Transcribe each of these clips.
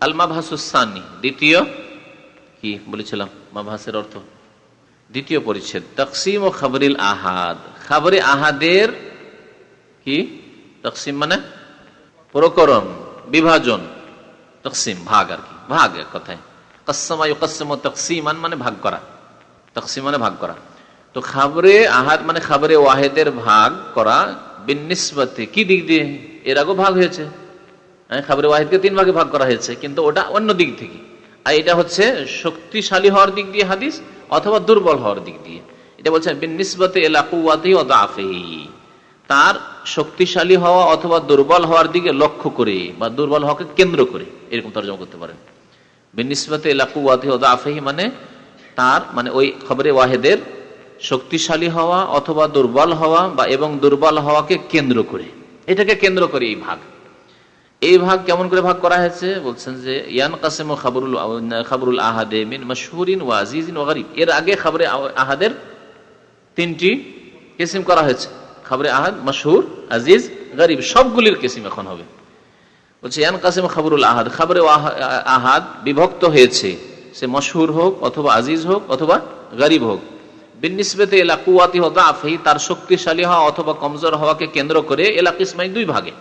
আল মাভাসুসানি দ্বিতীয়? কি বলেছিলাম? মাভাসের অর্থ? দ্বিতীয় পরিচ্ছেদ তকসিম ও খাবরিল আহাদ। খাবরে আহাদের কি? তকসিম মানে প্রকরণ বিভাজন। তকসিম ভাগ আর কি। ভাগ কথায়। কসমাই কসম তকসিমান মানে ভাগ করা। তকসিম মানে ভাগ করা। তো খাবরে আহাদ মানে খাবরে ওয়াহেদের ভাগ করা। বিনিসবতে কি দিক দিয়ে? এর আগেও ভাগ হয়েছে। হ্যাঁ, খাবরে ওয়াহিদকে তিন ভাগে ভাগ করা হয়েছে কিন্তু ওটা অন্য দিক থেকে। আর এটা হচ্ছে শক্তিশালী হওয়ার দিক দিয়ে হাদিস অথবা দুর্বল হওয়ার দিক দিয়ে। এটা বলছেন বিনিসবতে এলাকুয়াতেই অদাফেহি তার শক্তিশালী হওয়া অথবা দুর্বল হওয়ার দিকে লক্ষ্য করে বা দুর্বল হওয়াকে কেন্দ্র করে এরকম তর্জমা করতে পারেন। বিনিসবতে এলাকুয়াতে অদাফেহি মানে তার মানে ওই খবরে ওয়াহেদের শক্তিশালী হওয়া অথবা দুর্বল হওয়া বা এবং দুর্বল হওয়াকে কেন্দ্র করে। এটাকে কেন্দ্র করে এই ভাগ। এই ভাগ কেমন করে ভাগ করা হয়েছে? বলছেন যে ইয়ান কাসেম খাবরুল খাবরুল আহাদে মিন মশহুরিন ওয়া আজিজিন ওয়া গরিব। এর আগে খাবরে আহাদের তিনটি কিসিম করা হয়েছে। খাবরে আহাদ, মশহুর, আজিজ, গরিব, সবগুলির কিসিম এখন হবে। বলছে ইয়ান কাসেম খাবরুল আহাদ। খাবরে আহাদ বিভক্ত হয়েছে। সে মশহুর হোক অথবা আজিজ হোক অথবা গরিব হোক। বিনিসবেতে এলাকুয়াতি আফহি তার শক্তিশালী হওয়া অথবা কমজোর হওয়াকে কেন্দ্র করে এলাকিসমাই দুই ভাগে।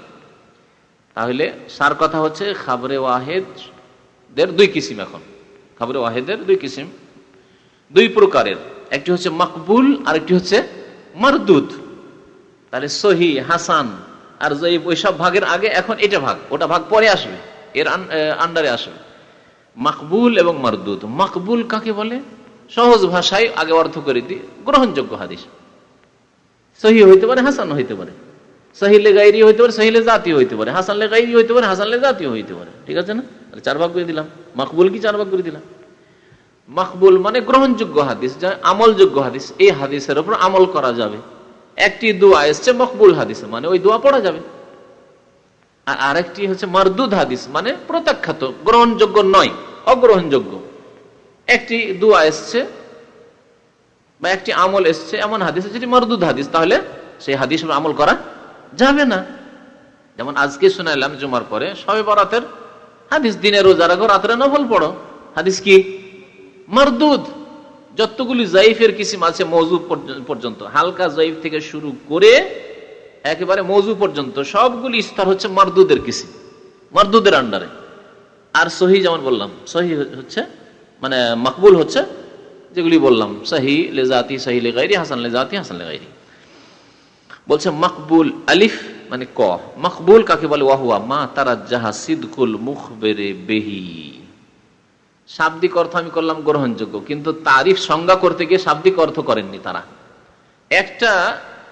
তাহলে সার কথা হচ্ছে খাবরে ওয়াহেদের দুই কিসিম এখন। খাবরে ওয়াহেদের দুই কিসিম। দুই প্রকারের। একটি হচ্ছে মকবুল আর একটি হচ্ছে মারদুদ। তাহলে সহি, হাসান আর জয়ীব ওইসব ভাগের আগে, এখন এটা ভাগ। ওটা ভাগ পরে আসবে। এর আন্ডারে আসবে। মাকবুল এবং মারদুদ। মাকবুল কাকে বলে? সহজ ভাষায় আগে অর্থ করে দিই। গ্রহণযোগ্য হাদিস। সহি হইতে পারে হাসান হইতে পারে। সহিলে গাইরি হইতে পারে, সহিলে জাতীয় হইতে পারে। হাসানলে গাইরি হইতে পারে, হাসানলে জাতীয় হইতে পারে। ঠিক আছে না? চার ভাগ করে দিলাম। মাকবুল কি চার ভাগ করে দিলাম? মাকবুল মানে গ্রহণযোগ্য হাদিস, যা আমলযোগ্য হাদিস। এই হাদিসের উপর আমল করা যাবে। একটি দোয়া এসছে মকবুল হাদিস মানে ওই দোয়া পড়া যাবে। আর আরেকটি হচ্ছে মারদুদ হাদিস মানে প্রত্যাখ্যাত, গ্রহণযোগ্য নয়, অগ্রহণযোগ্য। একটি দোয়া এসছে, বা একটি আমল এসছে, এমন হাদিস যেটি মারদুদ হাদিস। তাহলে সেই হাদিস আমল করা যাবে না। যেমন আজকে শুনাইলাম জুমার পরে, সবে বরাতের হাদিস দিনে রোজা রাখো, রাত্রে নফল পড়ো। হাদিস কি? মারদুদ। যতগুলি জাইফের কিসিম আছে মৌজু পর্যন্ত, হালকা জাইফ থেকে শুরু করে একেবারে মৌজু পর্যন্ত, সবগুলি স্তর হচ্ছে মারদুদের কিসিম, মারদুদের আন্ডারে। আর সহি যেমন বললাম, সহি হচ্ছে মানে মকবুল হচ্ছে, যেগুলি বললাম, সহি লেজাতি সহি লেগাইরি হাসান লেজাতি হাসান লেগাইরি বলছে মকবুল আলিফ মানে ক। মকবুল কাকে বলে? ওয়াহুয়া। মা তারা জাহা সিদকুল মুখ বেড়ে বেহি। শাব্দিক অর্থ আমি করলাম গ্রহণযোগ্য, কিন্তু তারিফ সংজ্ঞা করতে গিয়ে শাব্দিক অর্থ করেননি তারা। একটা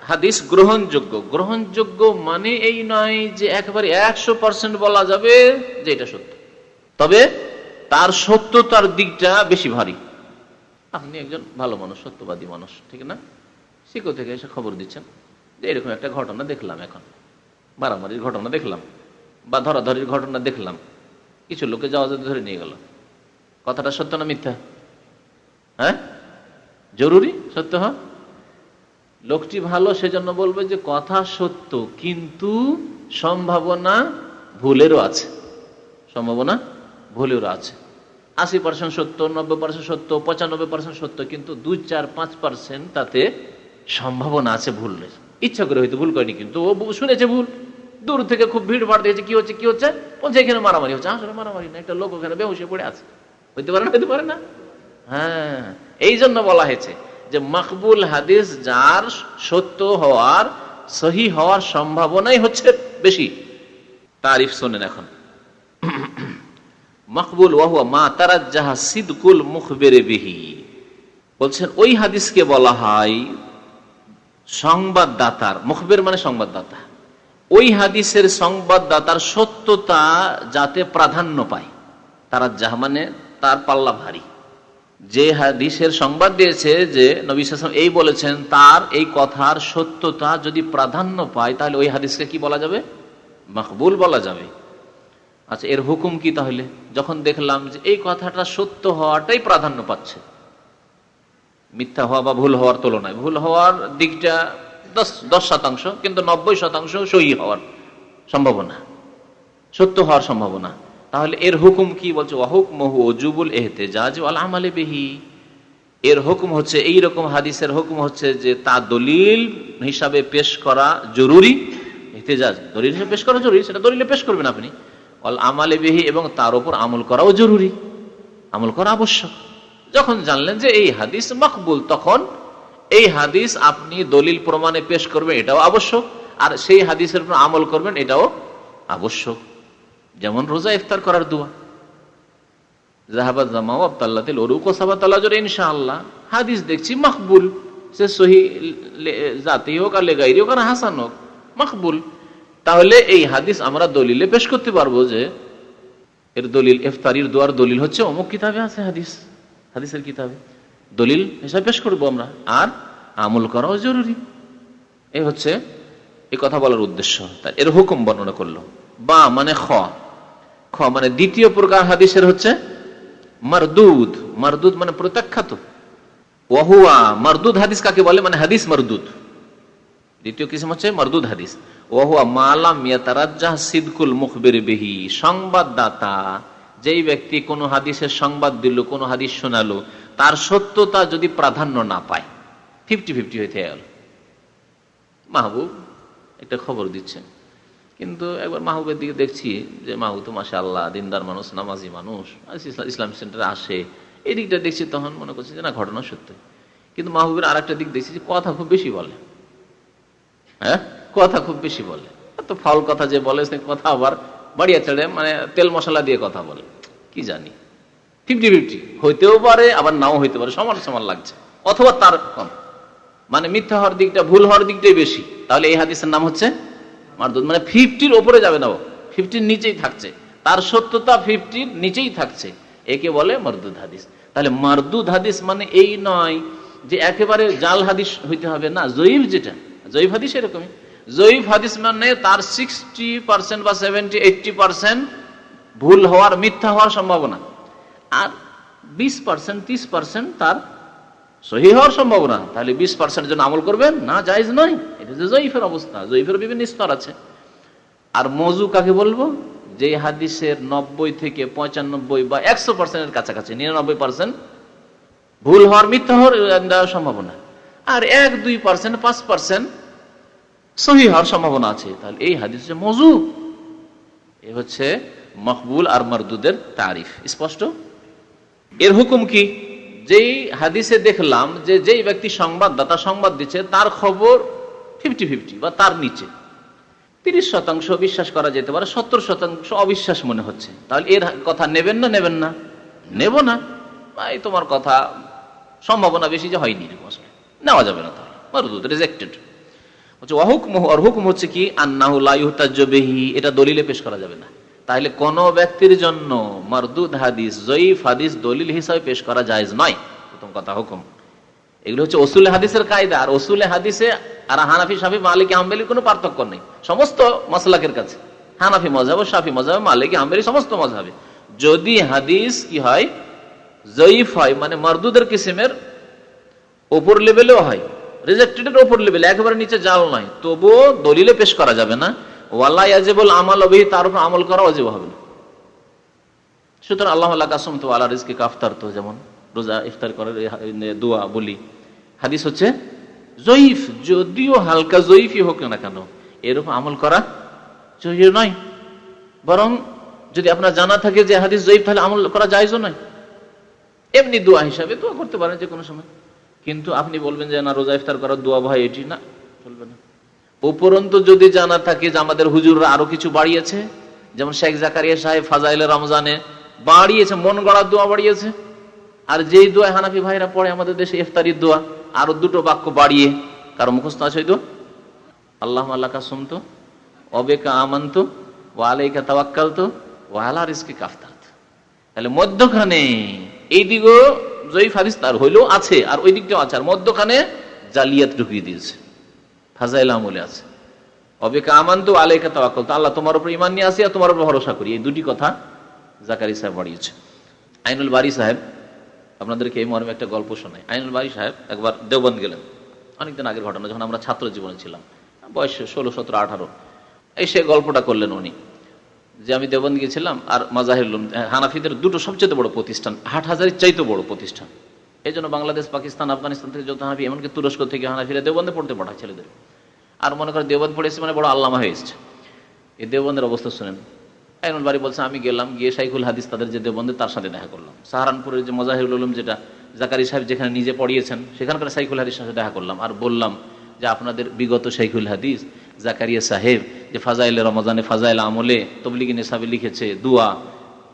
হাদিস গ্রহণযোগ্য। গ্রহণযোগ্য মানে এই নয় যে একেবারে একশো পার্সেন্ট বলা যাবে যে এটা সত্য। তবে তার সত্যতার দিকটা বেশি ভারী। আপনি একজন ভালো মানুষ, সত্যবাদী মানুষ, ঠিক না? শিকো থেকে এসে খবর দিচ্ছেন। যে এরকম একটা ঘটনা দেখলাম এখন। মারামারির ঘটনা দেখলাম, বা ধরাধরির ঘটনা দেখলাম। কিছু লোকে যাওয়া যেতে ধরে নিয়ে গেল। কথাটা সত্য না মিথ্যা? হ্যাঁ? জরুরি? সত্য হ লোকটি ভালো, সেজন্য বলবে যে কথা সত্য, কিন্তু সম্ভাবনা ভুলেরও আছে। সম্ভাবনা ভুলেরও আছে। আশি পার্সেন্ট সত্য, নব্বই পার্সেন্ট সত্য, পঁচানব্বই পার্সেন্ট সত্য, কিন্তু দুই, চার, পাঁচ পার্সেন্ট তাতে সম্ভাবনা আছে ভুল ইচ্ছা করে হয়তো ভুল করেনি, কিন্তু ও শুনেছে ভুল। দূর থেকে খুব ভিড় ভাড় দিয়েছে, কি হচ্ছে কি হচ্ছে? বলছে এখানে মারামারি হচ্ছে, আসলে মারামারি না, একটা লোক ওখানে বেহুসে পড়ে আছে। হইতে পারে না, হইতে পারে না? হ্যাঁ এই জন্য বলা হয়েছে যে মকবুল হাদিস যার সত্য হওয়ার, সহি হওয়ার সম্ভাবনাই হচ্ছে বেশি। তারিফ শোনেন এখন। মকবুল ওয়াহুয়া মা তারা যাহা সিদকুল মুখ বেড়ে বিহি। বলছেন, ওই হাদিসকে বলা হয় সংবাদদাতার, মুখবের মানে সংবাদদাতা। ওই হাদিসের সংবাদদাতার সত্যতা যাতে প্রাধান্য পায়, তারা যাহা মানে তার পাল্লা ভারী। যে হাদিসের সংবাদ দিয়েছে যে নবী সাসম এই বলেছেন, তার এই কথার সত্যতা যদি প্রাধান্য পায়, তাহলে ওই হাদিসকে কি বলা যাবে? মকবুল বলা যাবে। আচ্ছা এর হুকুম কি তাহলে? যখন দেখলাম যে এই কথাটা সত্য হওয়াটাই প্রাধান্য পাচ্ছে। মিথ্যা হওয়া বা ভুল হওয়ার তুলনায়। ভুল হওয়ার দিকটা দশ দশ শতাংশ, কিন্তু নব্বই শতাংশ সই হওয়ার সম্ভাবনা। সত্য হওয়ার সম্ভাবনা। তাহলে এর হুকুম কি বলছে? ওয়াহুক মহু অজুবুল এহতেজাজ আল আমালে বেহি। এর হুকুম হচ্ছে, এই রকম হাদিসের হুকুম হচ্ছে যে তা দলিল হিসাবে পেশ করা জরুরি। এহতেজাজ, দলিল হিসাবে পেশ করা জরুরি, সেটা দলিলে পেশ করবেন আপনি। অল আমালে বেহি এবং তার উপর আমল করাও জরুরি। আমল করা আবশ্যক। যখন জানলেন যে এই হাদিস মকবুল, তখন এই হাদিস আপনি দলিল প্রমাণে পেশ করবেন, এটাও আবশ্যক। আর সেই হাদিসের উপর আমল করবেন, এটাও আবশ্যক। যেমন রোজা ইফতার করার দোয়া। সাবাতাল্লাহ ইনশাআল্লাহ। হাদিস দেখছি জাতি হোক আর হোক আর হাসান হোক তাহলে এই হাদিস আমরা দলিলে পেশ করতে পারব যে, এর দলিল, ইফতারির দোয়ার দলিল হচ্ছে অমুক কিতাবে আছে হাদিস। হাদিসের কিতাবে। দলিল হিসাবে পেশ করব আমরা। আর আমল করাও জরুরি। এই হচ্ছে এই কথা বলার উদ্দেশ্য। এর হুকুম বর্ণনা করল। বা মানে খ। খ মানে দ্বিতীয় প্রকার হাদিসের হচ্ছে মারদুদ। মারদুদ মানে প্রত্যাখ্যাত। ওহুয়া মারদুদ হাদিস কাকে বলে? মানে হাদিস মারদুদ। দ্বিতীয় কিসম হচ্ছে মারদুদ হাদিস। ওহুয়া মালাম ইয়াতারাজ্জাহ সিদকুল মুখবের বেহি। সংবাদদাতা যেই ব্যক্তি কোন হাদিসের সংবাদ দিল, কোন হাদিস শোনালো, তার সত্যতা যদি প্রাধান্য না পায় ফিফটি ফিফটি হয়ে গেল। মাহবুব একটা খবর দিচ্ছেন। কিন্তু একবার মাহবুবের দিকে দেখছি যে, মাহবুব তো মাসা আল্লাহ দিনদার মানুষ, নামাজি মানুষ ইসলাম সেন্টারে আসে। এই দিকটা দেখছি তখন মনে করছি যে, না, ঘটনা সত্য। কিন্তু মাহবুবের আর একটা দিক দেখছি যে, কথা খুব বেশি বলে। হ্যাঁ? কথা খুব বেশি বলে। তো ফাউল কথা যে বলে, সে কথা আবার বাড়িয়া ছেড়ে মানে তেল মশলা দিয়ে কথা বলে। কি জানি? ফিফটি ফিফটি হইতেও পারে, আবার নাও হইতে পারে, সমান সমান লাগছে। অথবা তার কম। মানে মিথ্যা হওয়ার দিকটা, ভুল হওয়ার দিকটাই বেশি। তাহলে এই হাদিসের নাম হচ্ছে মারদুদ। মানে ফিফটির ওপরে যাবে না ফিফটির নিচেই থাকছে। তার সত্যতা ফিফটির নিচেই থাকছে। একে বলে মারদুদ হাদিস। তাহলে মারদুদ হাদিস মানে এই নয় যে একেবারে জাল হাদিস হইতে হবে না। জয়ীফ যেটা, জয়ীফ হাদিস এরকমই। জয়ীফ হাদিস মানে তার সিক্সটি পার্সেন্ট বা সেভেন্টি এইটটি পার্সেন্ট ভুল হওয়ার, মিথ্যা হওয়ার সম্ভাবনা। আর বিশ পার্সেন্ট ত্রিশ পার্সেন্ট তার সহি হওয়ার সম্ভাবনা। তাহলে বিশ পার্সেন্ট জন্য আমল করবেন, না জায়জ নয়। এটা যে জয়ীফের অবস্থা, জয়ীফের বিভিন্ন স্তর আছে। আর মজু কাকে বলব? যে হাদিসের নব্বই থেকে পঁচানব্বই বা একশো পার্সেন্টের কাছাকাছি, নিরানব্বই পার্সেন্ট ভুল হওয়ার, মিথ্যা হওয়ার সম্ভাবনা। আর এক, দুই পার্সেন্ট পাঁচ পার্সেন্ট সহি হওয়ার সম্ভাবনা আছে। তাহলে এই হাদিস মজু, এ হচ্ছে মকবুল আর মরদুদের তারিফ। স্পষ্ট? এর হুকুম কি? যেই হাদিসে দেখলাম যে যেই ব্যক্তি সংবাদদাতা সংবাদ দিচ্ছে, তার খবর ফিফটি ফিফটি বা তার নিচে। তিরিশ শতাংশ বিশ্বাস করা যেতে পারে, সত্তর শতাংশ অবিশ্বাস মনে হচ্ছে। তাহলে এর কথা নেবেন না নেবেন না? নেব না? এই তোমার কথা সম্ভাবনা বেশি যে হয়নি নেওয়া যাবে না তাহলে। মরদুদ রিজেক্টেড হচ্ছে অহুকম আর হুকুম হচ্ছে কি? আন্নাহুল্লাহি এটা দলিলে পেশ করা যাবে না। তাহলে কোন ব্যক্তির জন্য মারদুদ হাদিস, জয়ীফ হাদিস দলিল হিসাবে পেশ করা যায় নয়। প্রথম কথা, হুকুম। এগুলো হচ্ছে ওসুল হাদিসের কায়দা। আর ওসুল হাদিসে আর হানাফি সাফি মালিক আহমেলির কোনো পার্থক্য নেই। সমস্ত মশলাকের কাছে। হানাফি মজাব সাফি মজাব মালিক আহমেলি সমস্ত মজাবে যদি হাদিস কি হয়, জয়ীফ হয় মানে মারদুদের কিসিমের ওপর লেভেলেও হয় রিজেক্টেডের ওপর লেভেল, একেবারে নিচে জাল নয়, তবুও দলিলে পেশ করা যাবে না। ওয়াল্লাহ ইয়াজেবল আমাল অবহি তার উপর আমল করা অজেব হবে না। সুতরাং আল্লাহ আল্লাহ কাসম তো আল্লাহ রিজকে কাফতার তো যেমন রোজা ইফতার করার দোয়া বলি। হাদিস হচ্ছে, জয়ীফ যদিও হালকা জয়ীফই হোক না কেন এরকম আমল করা জয়ীর নয়। বরং যদি আপনার জানা থাকে যে হাদিস জয়ীফ, তাহলে আমল করা যায়ও নয়। এমনি দোয়া হিসাবে দোয়া করতে পারেন যে কোনো সময়। কিন্তু আপনি বলবেন যে, না, রোজা ইফতার করার দোয়া ভাই, এটি না, চলবে না। উপরন্তু যদি জানা থাকে যে আমাদের হুজুররা আরও কিছু বাড়িয়েছে, যেমন শেখ জাকারিয়া সাহেব ফাজাইল রমজানে বাড়িয়েছে, মন গড়ার দোয়া বাড়িয়েছে, আর যেই দোয়া হানাফি ভাইরা পড়ে আমাদের দেশে ইফতারির দোয়া, আরও দুটো বাক্য বাড়িয়ে, কারও মুখস্থ আছে দোয়া? আল্লাহ আল্লাহ কাসম তো অবেকা আমন্ত ও আলাইকা তাওয়াক্কাল তো ও আলা রিস্কি কাফতার তাহলে মধ্যখানে এই দিকেও জয়ীফ হাদিস তার হইলেও আছে, আর ওই দিকটাও আছে, আর মধ্যখানে জালিয়াত ঢুকিয়ে দিয়েছে। ফাজাইল আমলে আছে। অবেকা আমান্ত আলেকা তাওয়াক্কল আল্লাহ তোমার উপর ইমান নিয়ে আসি আর তোমার উপর ভরসা করি। এই দুটি কথা জাকারি সাহেব বাড়িয়েছে। আইনুল বাড়ি সাহেব, আপনাদেরকে এই মর্মে একটা গল্প শোনাই। আইনুল বাড়ি সাহেব একবার দেওবন্দ গেলেন। অনেকদিন আগের ঘটনা, যখন আমরা ছাত্র জীবনে ছিলাম, বয়স ষোলো, সতেরো, আঠারো, এই সে গল্পটা করলেন উনি, যে আমি দেওবন্দ গিয়েছিলাম আর মাজাহির হানাফিদের দুটো সবচেয়ে বড় প্রতিষ্ঠান হাট হাজারের চাইতে বড় প্রতিষ্ঠান। এই জন্য বাংলাদেশ, পাকিস্তান, আফগানিস্তান থেকে যত হানাফি, এমনকি তুরস্ক থেকে হানাফিরা দেওবন্দে পড়তে পাঠায় ছেলেদের। আর মনে করে দেওবন্দ পড়েছে মানে বড় আল্লামা হয়ে এসছে। এই দেওবন্দের অবস্থা শুনেন। আইনুল বাড়ি বলছে, আমি গেলাম, গিয়ে শাইখুল হাদিস তাদের যে দেবন্দে তার সাথে দেখা করলাম। সাহারানপুরের যে মজাহিরুল উলুম যেটা জাকারি সাহেব যেখানে নিজে পড়িয়েছেন, সেখানকার শাইখুল হাদিস সাথে দেখা করলাম। আর বললাম যে, আপনাদের বিগত শাইখুল হাদিস, জাকারিয়া সাহেব যে ফাজাইলে রমজানে ফাজাইল আমলে তবলিগি নেশাবে লিখেছে, দুয়া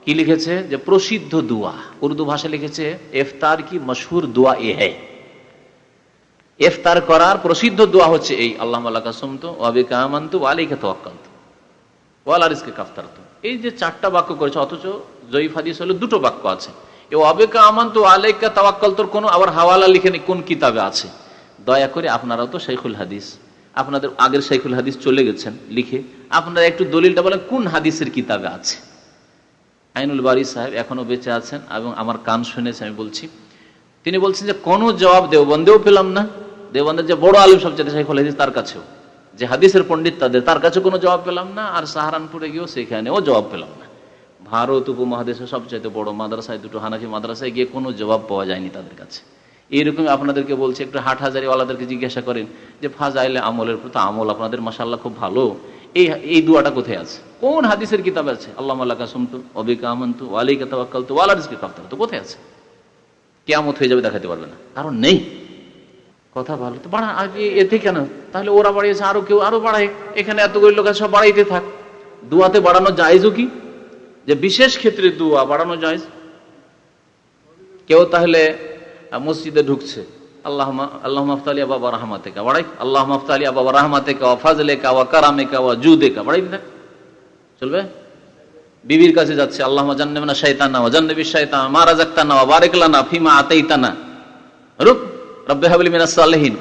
কি লিখেছে? যে প্রসিদ্ধ দুয়া। উর্দু ভাষা লিখেছে, এফতার কি মশহুর দুয়া এ হ্যায় ইফতার করার প্রসিদ্ধ দোয়া হচ্ছে এই। আল্লাহ কাসুমতো ওয়াবিকা আমান্তু ওয়ালাইকা তোয়াক্কালতু ওয়াল আরিসকে কাফতারতু এই যে চারটা বাক্য করেছে, অথচ জয়ীফ হাদিস হলো দুটো বাক্য আছে। এ কোনো আবার হাওয়ালা লিখেনি, কোন কিতাবে আছে? দয়া করে আপনারাও তো শেখুল হাদিস। আপনাদের আগের শেখুল হাদিস চলে গেছেন, লিখে। আপনারা একটু দলিলটা বলেন, কোন হাদিসের কিতাবে আছে? আইনুল বাড়ি সাহেব এখনও বেঁচে আছেন এবং আমার কান শুনেছে, আমি বলছি। তিনি বলছেন যে, কোনো জবাব দেওবন্দেও পেলাম না। দেওবন্দের যে বড় আলিম সবচেয়ে শেখুল হাদিস তার কাছেও। যে হাদিসের পণ্ডিত তাদের, তার কাছে কোনো জবাব পেলাম না, আর সাহারানপুরে গিয়েও সেখানেও জবাব পেলাম না। ভারত উপমহাদেশের সবচাইতে বড় মাদ্রাসায়, দুটো হানাফি মাদ্রাসায় গিয়ে কোনো জবাব পাওয়া যায়নি তাদের কাছে। এইরকম আপনাদেরকে বলছি, একটু হাট হাজারি ওয়ালাদেরকে জিজ্ঞাসা করেন যে, ফাজাইলে আমলের প্রতি আমল আপনাদের মাসাল্লাহ খুব ভালো? এই এই দুয়াটা কোথায় আছে? কোন হাদিসের কিতাব আছে? আল্লাহ আল্লাহ কাসুমতু অবিকা আমন্তু তো ওয়ালাদিসকে কাফতার তো কোথায় আছে? কেয়ামত হয়ে যাবে দেখাতে পারবে না। কারণ নেই। কথা ভালো তো বাড়া এতে কেন? তাহলে ওরা বাড়িয়েছে, আরও কেউ, আরও বাড়ায়। এখানে এতগুলো লোক সব বাড়াইতে থাক। দুয়াতে বাড়ানো যায়জও কি? যে বিশেষ ক্ষেত্রে দুয়া বাড়ানো যায় কেউ তাহলে মসজিদে ঢুকছে। আল্লাহ আল্লাহ বাবা বাড়াই। আল্লাহ বাবা ফাজলে কা কারামে কা চলবে? বিবির কাছে যাচ্ছে আল্লাহ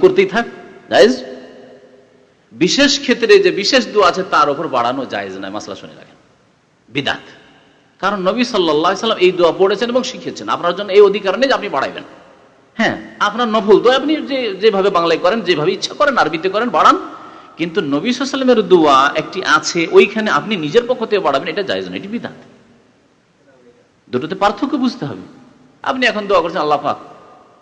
করতেই থাক, জায়েজ? বিশেষ ক্ষেত্রে যে বিশেষ দোয়া আছে, তার উপর বাড়ানো জায়েজ নয়, মাসলা শুনে রাখেন। বিদাত। কারণ নবী সাল্লাম এই দোয়া পড়েছেন এবং শিখেছেন আপনার জন্য এই অধিকার নেই আপনি বাড়াইবেন। হ্যাঁ আপনার নফল দোয়া আপনি যে, যেভাবে বাংলায় করেন, যেভাবে ইচ্ছা করেন, আরবিতে করেন, বাড়ান। কিন্তু নবী সাল্লামের দোয়া একটি আছে, ওইখানে আপনি নিজের পক্ষ থেকে বাড়াবেন, এটা না এটি বিধান। দুটোতে পার্থক্য বুঝতে হবে। আপনি এখন দোয়া করছেন, আল্লাহ পাক,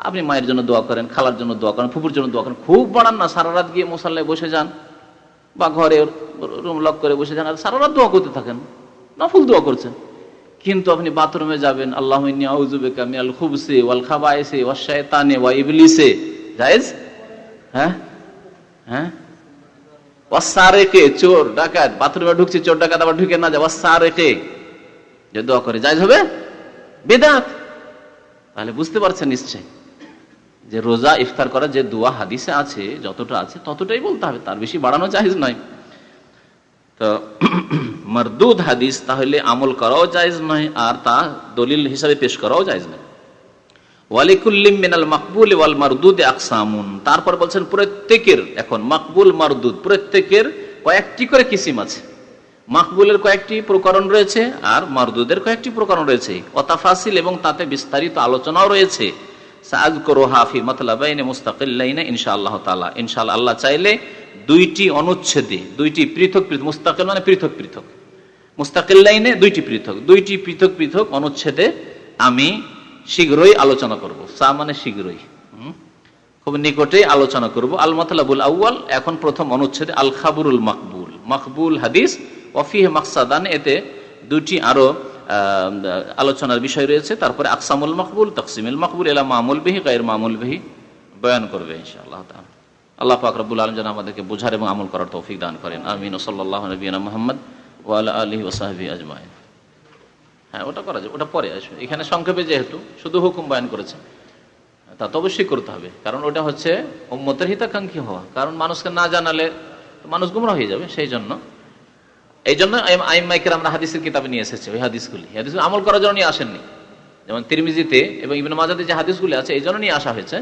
আপনি মায়ের জন্য দোয়া করেন, খালার জন্য দোয়া করেন ফুপুর জন্য দোয়া করেন, খুব বাড়ান না, সারা রাত গিয়ে মশাল্লায় বসে যান বা ঘরে রুম লক করে বসে যান, আর সারা রাত দোয়া করতে থাকেন, নফল দোয়া করছেন। কিন্তু আপনি বাথরুমে যাবেন, আল্লাহ আউজুবেকা মিনাল খুবসে ওয়াল খাবাইসে ওয়া শায়তানে ওয়া ইবলিসে। জায়েজ? হ্যাঁ? হ্যাঁ? ওয়াসারেকে চোর, ডাকাত, বাথরুমে ঢুকছে, চোর, ডাকাত আবার ঢুকে না যায় ওয়াসারেকে যে দোয়া করে, জায়েজ হবে? বেদাত। তাহলে বুঝতে পারছেন নিশ্চয় যে রোজা ইফতার করা যে দোয়া হাদিসে আছে, যতটা আছে, ততটাই বলতে হবে, তার বেশি বাড়ানো জাহেজ নয়। তো মরদুদ হাদিস, তাহলে আমল করাও জায়েজ নয়, আর তা দলিল হিসাবে পেশ করাও জায়েজ নয়। ওয়ালিকুল্লিম মিনাল মাকবুল ওয়াল মারদুদ আকসামুন। তারপর বলছেন, প্রত্যেকের, এখন মাকবুল, মারদুদ, প্রত্যেকের কয়েকটি করে কিসিম আছে। মাকবুলের কয়েকটি প্রকরণ রয়েছে, আর মারদুদের কয়েকটি প্রকরণ রয়েছে। অতাফাসিল এবং তাতে বিস্তারিত আলোচনাও রয়েছে। সাজ করো হাফি মতলাবাইনে মুস্তাকিল্লাইনে ইনশা আল্লাহ তালা ইনশাআল্লাহ আল্লাহ চাইলে দুইটি অনুচ্ছেদে, দুইটি পৃথক পৃথক, মুস্তাকিল মানে পৃথক পৃথক। মুস্তাকিল লাইনে দুইটি পৃথক দুইটি পৃথক পৃথক অনুচ্ছেদে আমি শীঘ্রই আলোচনা করব। সা মানে শীঘ্রই খুব নিকটে আলোচনা করব। আল মতলাবুল আউ্য়াল, এখন প্রথম অনুচ্ছেদে আল খাবুরুল মকবুল। মকবুল হাদিস ওয়ফিহ মাকসাদান, এতে দুটি আরও আলোচনার বিষয় রয়েছে। তারপরে আকসামুল মকবুল, তকসিমুল মকবুল এলা মামুল বেহি, গায়ের মামুল বেহি, বয়ান করবে ইনশাআল্লাহ আল্লাহ পাক রব্বুল আলম যেন আমাদেরকে বোঝার এবং আমল করার তৌফিক দান করেন। আমিন। সাল্লাহ নবীনা মোহাম্মদ ওয়ালা আলহি ওসাহাবি আজমাইন। হ্যাঁ ওটা করা যায়, ওটা পরে আসবে। এখানে সংক্ষেপে যেহেতু শুধু হুকুম বয়ান করেছে, তা তো অবশ্যই করতে হবে। কারণ ওটা হচ্ছে উম্মতের হিতাকাঙ্ক্ষী হওয়া। কারণ মানুষকে না জানালে মানুষ গুমরা হয়ে যাবে, সেই জন্য। এই জন্য আইমাইকের আমরা হাদিসের কিতাবে নিয়ে এসেছি ওই হাদিসগুলি। হাদিস আমল করার জন্য নিয়ে আসেননি। যেমন তিরমিজিতে এবং ইবিন মাজাতে যে হাদিসগুলি আছে, এই জন্য নিয়ে আসা হয়েছে।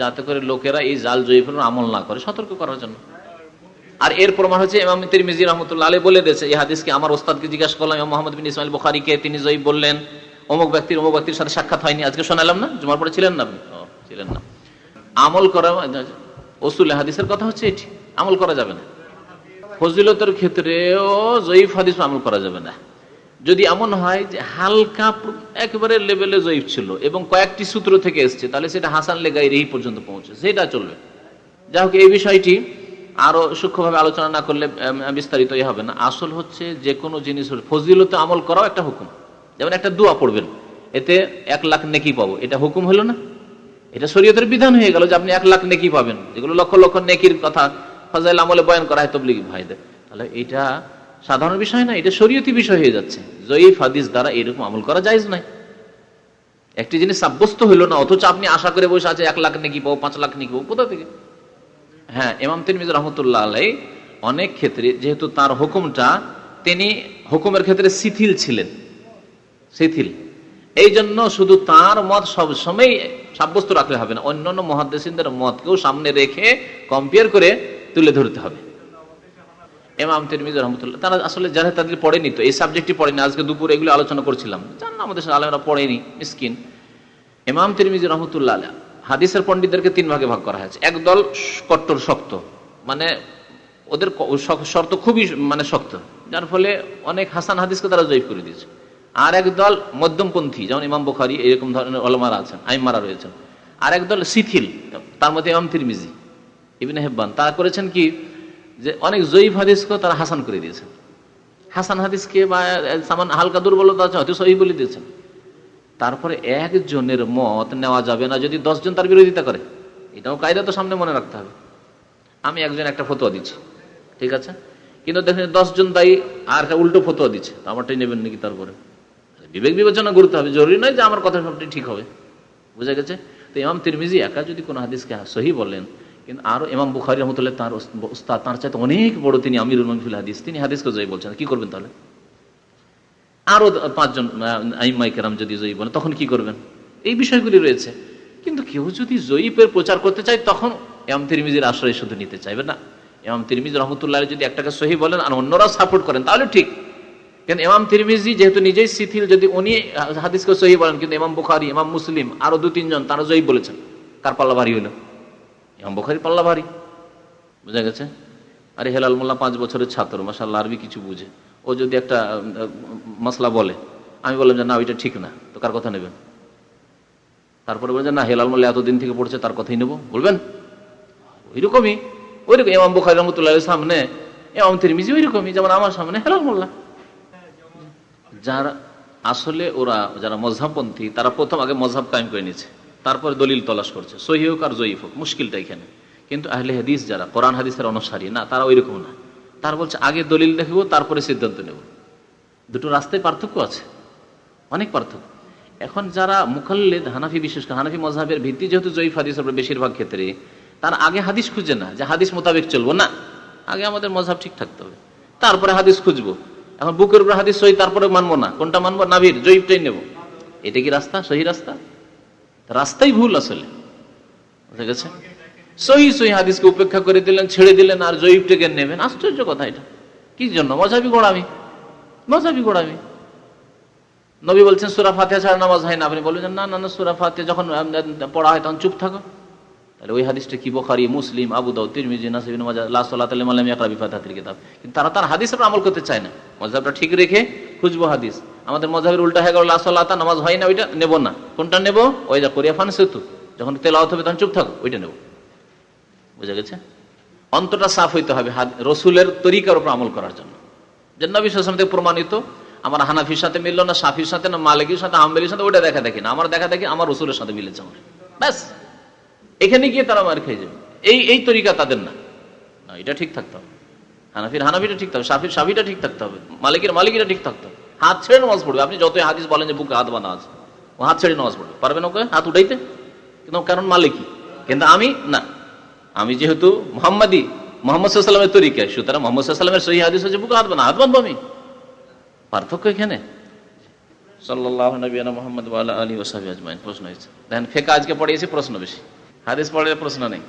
যাতে করে লোকেরা এই জাল জয়ীফের আমল না করে, সতর্ক করার জন্য। আর এর প্রমাণ হচ্ছে ইমাম তিরমিজি রহমতুল্লাহ আলী বলে দিয়েছে, এই হাদিসকে আমার ওস্তাদকে জিজ্ঞাসা করলাম মোহাম্মদ বিন ইসমাইল বুখারিকে তিনি জয়ীব বললেন, অমুক ব্যক্তির অমুক ব্যক্তির সাথে সাক্ষাৎ হয়নি, আজকে শোনালাম না, জুমার পরে ছিলেন না আপনি? ছিলেন না। আমল করা ওসুল হাদিসের কথা হচ্ছে এটি, আমল করা যাবে না। ফজিলতের ক্ষেত্রেও জয়ীফ হাদিস আমল করা যাবে না। যদি এমন হয় যে হালকা একেবারে লেভেলে জয়ীফ ছিল এবং কয়েকটি সূত্র থেকে এসছে, তাহলে সেটা হাসান লেগাই এই পর্যন্ত পৌঁছে। সেটা চলবে। যাই হোক, এই বিষয়টি আরও সূক্ষ্মভাবে আলোচনা না করলে বিস্তারিত হবে না। আসল হচ্ছে যে কোনো জিনিস ফজিলতে আমল করাও একটা হুকুম। যেমন একটা দোয়া পড়বেন, এতে এক লাখ নেকি পাবো। এটা হুকুম হলো না। এটা শরীয়তের বিধান হয়ে গেল যে আপনি এক লাখ নেকি পাবেন। যেগুলো লক্ষ লক্ষ নেকির কথা ফাজাইল আমলে বয়ান করা হয়, তবলিগি ভাইদের। তাহলে এটা সাধারণ বিষয় না, এটা শরীয়তি বিষয় হয়ে যাচ্ছে। জয়ীফ হাদিস দ্বারা এরকম আমল করা যায় নাই একটি জিনিস সাব্যস্ত হইল না, অথচ আপনি আশা করে বসে আছে এক লাখ নাকি পাবো পাঁচ লাখ নেকি পাবো কোথা থেকে? হ্যাঁ ইমাম তিরমিজ রহমতুল্লাহ আলাই অনেক ক্ষেত্রে, যেহেতু তার হুকুমটা, তিনি হুকুমের ক্ষেত্রে শিথিল ছিলেন। শিথিল। এই জন্য শুধু তার মত সব সময় সাব্যস্ত রাখলে হবে না, অন্যান্য মহাদেসিনদের মতকেও সামনে রেখে কম্পেয়ার করে তুলে ধরতে হবে। এমাম তিরমিজ রহমতুল্লাহ, তারা আসলে যারা তাদের পড়েনি তো, এই সাবজেক্টটি পড়েনি। আজকে দুপুরে এগুলো আলোচনা করছিলাম। জান না আমাদের আলমরা পড়েনি, মিসকিন। এমাম তিরমিজ রহমতুল্লাহ হাদিসের পণ্ডিতদেরকে তিন ভাগে ভাগ করা হয়েছে। একদল কট্টর শক্ত মানে ওদের শর্ত খুবই মানে শক্ত, যার ফলে অনেক হাসান হাদিসকে তারা জয়ীফ করে দিয়েছে। আর একদল মধ্যমপন্থী, যেমন ইমাম বুখারি, এরকম ধরনের অলমারা আছেন, আইমারা রয়েছেন। আর একদল শিথিল, তার মধ্যে ইমাম তিরমিজি, ইবিন হেব্বান। তারা করেছেন কি? যে অনেক জয়ীফ হাদিসকে তারা হাসান করে দিয়েছেন হাসান হাদিসকে বা সামান হালকা দুর্বলতা আছে, হয়তো সহি বলে দিয়েছেন। তারপরে একজনের মত নেওয়া যাবে না, যদি দশজন তার বিরোধিতা করে। এটাও কায়দা তো সামনে মনে রাখতে হবে। আমি একজন একটা ফতোয়া দিচ্ছি, ঠিক আছে? কিন্তু দেখেন, দশজন দায়ী, আর একটা উল্টো ফতোয়া দিচ্ছে। আমারটাই নেবেন নাকি তারপরে? বিবেক বিবেচনা করতে হবে, জরুরি নয় যে আমার কথা সবটাই ঠিক হবে। বুঝা গেছে? তো ইমাম তিরমিজি একা যদি কোনো হাদিসকে সহি বলেন কিন্তু আরও ইমাম বুখারি রহমতুল্লাহ তার উস্তাদ, তার চাইতে অনেক বড় তিনি আমিরুল মহফিল হাদিস। তিনি হাদিসকে জয়ী বলছেন কি করবেন তাহলে? আরও পাঁচজন আইমাই কেরাম যদি জয়ী বলেন, তখন কি করবেন? এই বিষয়গুলি রয়েছে। কিন্তু কেউ যদি জয়ীপের প্রচার করতে চায়, তখন এম তিরমিজির আশ্রয় শুধু নিতে চাইবে না। এমাম তিরমিজ রহমতুল্লাহ যদি একটাকে সহি বলেন আর অন্যরা সাপোর্ট করেন, তাহলে ঠিক। কিন্তু এমাম তিরমিজি যেহেতু নিজেই শিথিল, যদি উনি হাদিসকে সহি বলেন, কিন্তু এমাম বুখারি, ইমাম মুসলিম, আরও দু তিনজন তারা জয়ী বলেছেন। কার পাল্লা ভারী হলো? ইমাম বুখারি পাল্লা ভারী। বুঝা গেছে? আরে হেলাল মোল্লা পাঁচ বছরের ছাত্র মাসাল্লাহ আরবি কিছু বুঝে। ও যদি একটা মশলা বলে, আমি বললাম যে, না, ওইটা ঠিক না। তো কার কথা নেবেন? তারপরে বলছেন না, হেলাল মোল্লা এতদিন থেকে পড়ছে, তার কথাই নেব। বলবেন? ওইরকমই। ওইরকম, ইমাম বুখারি রহমতুল্লাহ সামনে, ইমাম তিরমিজি ওইরকমই, যেমন আমার সামনে, হেলাল মোল্লা। যারা, আসলে ওরা, যারা মজহাবপন্থী, তারা প্রথম আগে মজহাব কায়েম করে নিয়েছে। তারপরে দলিল তলাশ করছে। সহি হোক আর জয়ীফ হোক, মুশকিলটা এখানে। কিন্তু আহলে হাদিস যারা, কোরআন হাদিসের অনুসারী, না, তারা ওইরকম না। তার বলছে, আগে দলিল দেখব, তারপরে সিদ্ধান্ত নেব। দুটো রাস্তায় পার্থক্য আছে, অনেক পার্থক্য। এখন যারা মুখাল্লেদ, হানাফি বিশেষ করে, হানাফি মজহাবের ভিত্তি যেহেতু জয়ীফ হাদিস হবে বেশিরভাগ ক্ষেত্রে, তার আগে হাদিস খুঁজে না, যে হাদিস মোতাবেক চলবো, না। আগে আমাদের মজহাব ঠিক থাকতে হবে। তারপরে হাদিস খুঁজবো। এখন বুকের উপর হাদিস সহি তারপরে মানবো না। কোনটা মানবো? নাভির, জয়ীফটাই নেব। এটা কি রাস্তা? সহি রাস্তা? রাস্তাই ভুল আসলে। বুঝা গেছে? সহি সহি হাদিসকে উপেক্ষা করে দিলেন, ছেড়ে দিলেন, আর জয়ীবটাকে নেবেন। আশ্চর্য কথা এটা। কি জন্য? মজাবি গোড়াবি মজাবি গোড়ামি। নবী বলছেন, সুরা ফাতে ছাড়া নামাজ হয় না। আপনি বলবেন, না না না, সুরা ফাতে যখন পড়া হয় তখন চুপ থাকো। তাহলে ওই হাদিসটা কি? বোখারি, মুসলিম, আবু দাউদ, তিরমিজি নাসিবিন মাজা কিন্তু তারা তার উপর আমল করতে চায় না। মযহাবটা ঠিক রেখে খুঁজবো হাদিস। আমাদের মজাবের উল্টা হয়ে গেল সালাত, নামাজ হয় না, ওইটা নেব না। কোনটা নেব? ওই যা করিয়া ফান সেতু যখন তেলাওয়াত হবে তখন চুপ থাকো, ওইটা নেব। বুঝা গেছে? অন্তটা সাফ হইতে হবে রসুলের তরিকার উপর আমল করার জন্য। যে আলাইহি থেকে প্রমাণিত, আমার হানাফির সাথে মিললো না, সাফির সাথে না, মালিকের সাথে আহমেলির সাথে ওটা দেখা দেখি না। আমার দেখা দেখি আমার রসুলের সাথে মিলেছে আমার। ব্যাস। এখানে গিয়ে তারা মার খেয়ে যাবে। এই এই তরিকা তাদের না। না, এটা ঠিক থাকতে হবে। হানাফির হানাফিটা ঠিক থাকবে সাফির সাফিটা ঠিক থাকতে হবে মালিকের মালিকিটা ঠিক থাকতে হবে। হাত ছেড়ে নামাজ পড়বে। আপনি যতই হাদিস বলেন যে বুকে হাত বাঁধা আছে ও হাত ছেড়ে নামাজ পড়বে। পারবেন ওকে? হাত উঠাইতে? কিন্তু কারণ মালিকই। কিন্তু আমি না। আমি যেহেতু মোহাম্মদী মোহাম্মদ সাল্লামের তরিকা সুতরাং মোহাম্মদ সাল্লামের সহি হাদিস হচ্ছে বুকে হাত বাঁধা। হাত বাঁধবো আমি? পার্থক্য এখানে? সাল্লাহ নবীনা মোহাম্মদ আলী ওসাবি আজমাইন। প্রশ্ন হয়েছে। দেখেন ফেকা আজকে পড়িয়েছি প্রশ্ন বেশি। হাদিস পড়ে প্রশ্ন নেই